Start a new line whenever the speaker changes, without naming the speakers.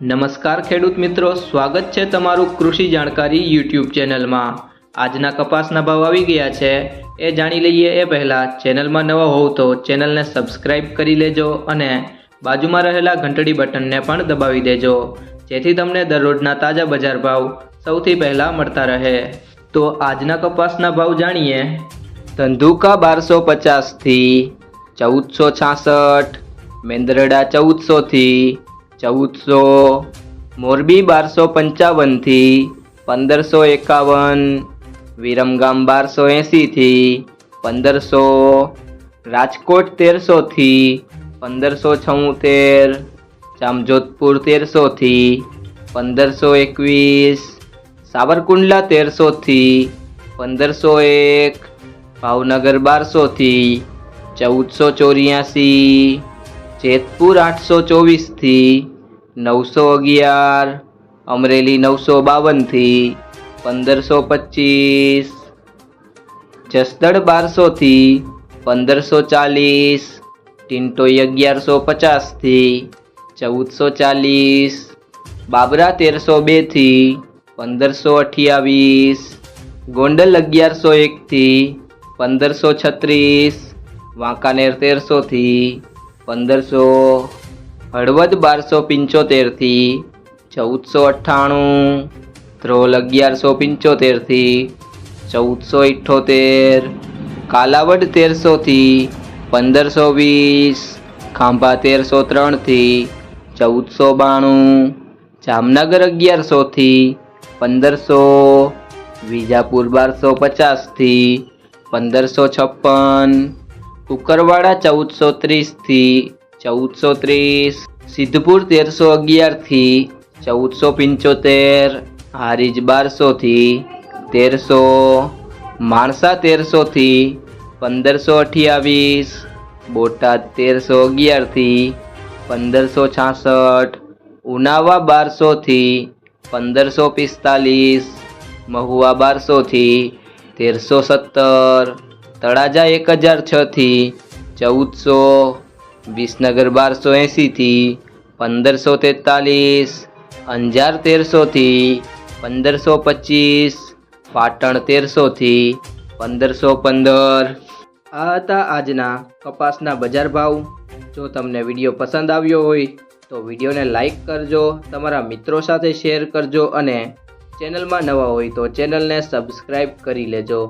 નમસ્કાર ખેડૂત મિત્રો, સ્વાગત છે તમારું કૃષિ જાણકારી યુટ્યુબ ચેનલમાં. આજના કપાસના ભાવ આવી ગયા છે. એ જાણી લઈએ એ પહેલાં, ચેનલમાં નવા હોવ તો ચેનલને સબસ્ક્રાઇબ કરી લેજો અને બાજુમાં રહેલા ઘંટડી બટનને પણ દબાવી દેજો. જેથી તમને દરરોજના તાજા બજાર ભાવ સૌથી પહેલાં મળતા રહે. તો આજના કપાસના ભાવ જાણીએ. ધંધુકા બારસો પચાસથી ચૌદસો છાસઠ, મેંદરડા ચૌદસોથી ચૌદસો મોરબી બારસો પંચાવનથી પંદરસો એકાવન, વિરમગામ બારસો એંસીથી પંદરસો, રાજકોટ તેરસોથી પંદરસો છોતેર, જામજોધપુર તેરસોથી પંદરસો એકવીસ, સાવરકુંડલા તેરસોથી પંદરસો એક, ભાવનગર બારસોથી ચૌદસો ચોર્યાસી, જેતપુર આઠસો ચોવીસથી નવસો અગિયાર, અમરેલી નવસો બાવનથી, પંદરસો પચીસ, જસદણ બારસોથી, પંદરસો ચાલીસ ટિન્ટોઈ અગિયારસો પચાસથી, ચૌદસો ચાલીસ, બાબરા તેરસો બેથી, પંદરસો અઠ્યાવીસ, ગોંડલ અગિયારસો એકથી, પંદરસો છત્રીસ, વાંકાનેર તેરસોથી, પંદરસો હળવદ બારસો પંચોતેરથી ચૌદસો અઠ્ઠાણું, ધ્રોલ અગિયારસો પંચોતેરથી ચૌદસો ઇઠ્ઠોતેર, કાલાવડ તેરસોથી પંદરસો વીસ, ખાંભા તેરસો ત્રણથી ચૌદસો બાણું, જામનગર અગિયારસોથી પંદરસો, વિજાપુર બારસો પચાસથી પંદરસો છપ્પન, કુકરવાડા ચૌદસો ત્રીસથી ચૌદસો ત્રીસ. સિદ્ધપુર તેરસો અગિયારથી ચૌદસો પંચોતેર. હારીજ બારસોથી તેરસો. માણસા તેરસોથી પંદરસો અઠ્યાવીસ. બોટાદ તેરસો અગિયારથી પંદરસો છાસઠ. ઉનાવા બારસોથી પંદરસો પિસ્તાલીસ. મહુવા બારસોથી તેરસો સત્તર. તળાજા એક હજાર છથી ચૌદસો. વિસનગર બારસો એંસીથી પંદરસો તેતાલીસ, અંજાર તેરસોથી પંદરસો પચીસ, પાટણ તેરસોથી પંદરસો પંદર. આ હતા આજના કપાસના બજાર ભાવ. જો તમને વીડિયો પસંદ આવ્યો હોય તો વિડીયોને લાઈક કરજો, તમારા મિત્રો સાથે શેર કરજો અને ચેનલમાં નવા હોય તો ચેનલને સબસ્ક્રાઈબ કરી લેજો.